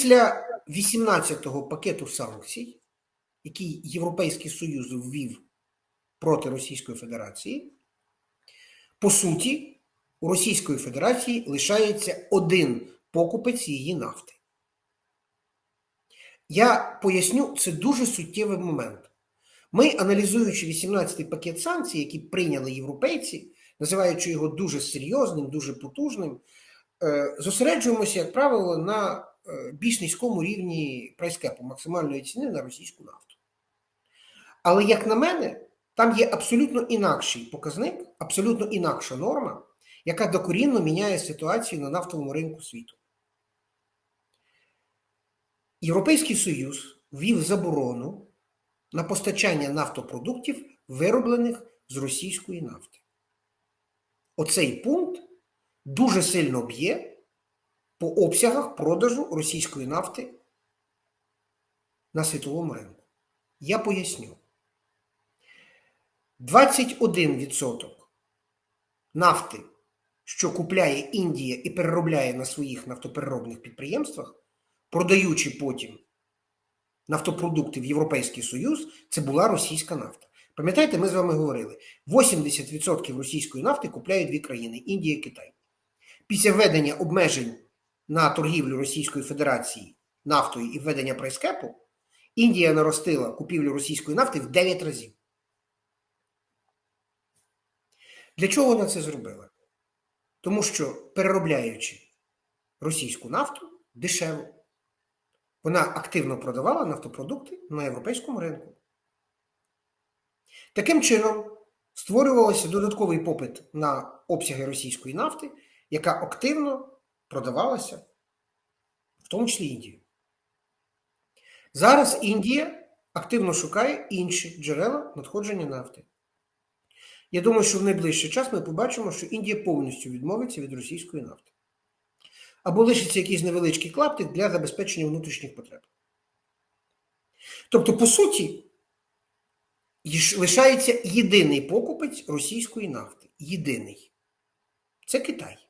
Після 18-го пакету санкцій, який Європейський Союз ввів проти Російської Федерації, по суті, у Російської Федерації лишається один покупець її нафти. Я поясню, це дуже суттєвий момент. Ми, аналізуючи 18-й пакет санкцій, які прийняли європейці, називаючи його дуже серйозним, дуже потужним, е, зосереджуємося, як правило, на більш низькому рівні прайскепу, максимальної ціни на російську нафту. Але, як на мене, там є абсолютно інакший показник, абсолютно інакша норма, яка докорінно міняє ситуацію на нафтовому ринку світу. Європейський Союз ввів заборону на постачання нафтопродуктів, вироблених з російської нафти. Оцей пункт дуже сильно б'є по обсягах продажу російської нафти на світовому ринку. Я поясню. 21% нафти, що купляє Індія і переробляє на своїх нафтопереробних підприємствах, продаючи потім нафтопродукти в Європейський Союз, це була російська нафта. Пам'ятаєте, ми з вами говорили: 80% російської нафти купляють дві країни Індія і Китай. Після введення обмежень на торгівлю Російської Федерації нафтою і введення прайскепу, Індія наростила купівлю російської нафти в 9 разів. Для чого вона це зробила? Тому що переробляючи російську нафту дешево, вона активно продавала нафтопродукти на європейському ринку. Таким чином, створювався додатковий попит на обсяги російської нафти, яка активно продавалася, в тому числі Індією. Зараз Індія активно шукає інші джерела надходження нафти. Я думаю, що в найближчий час ми побачимо, що Індія повністю відмовиться від російської нафти. Або лишиться якийсь невеличкий клаптик для забезпечення внутрішніх потреб. Тобто, по суті, лишається єдиний покупець російської нафти. Єдиний. Це Китай.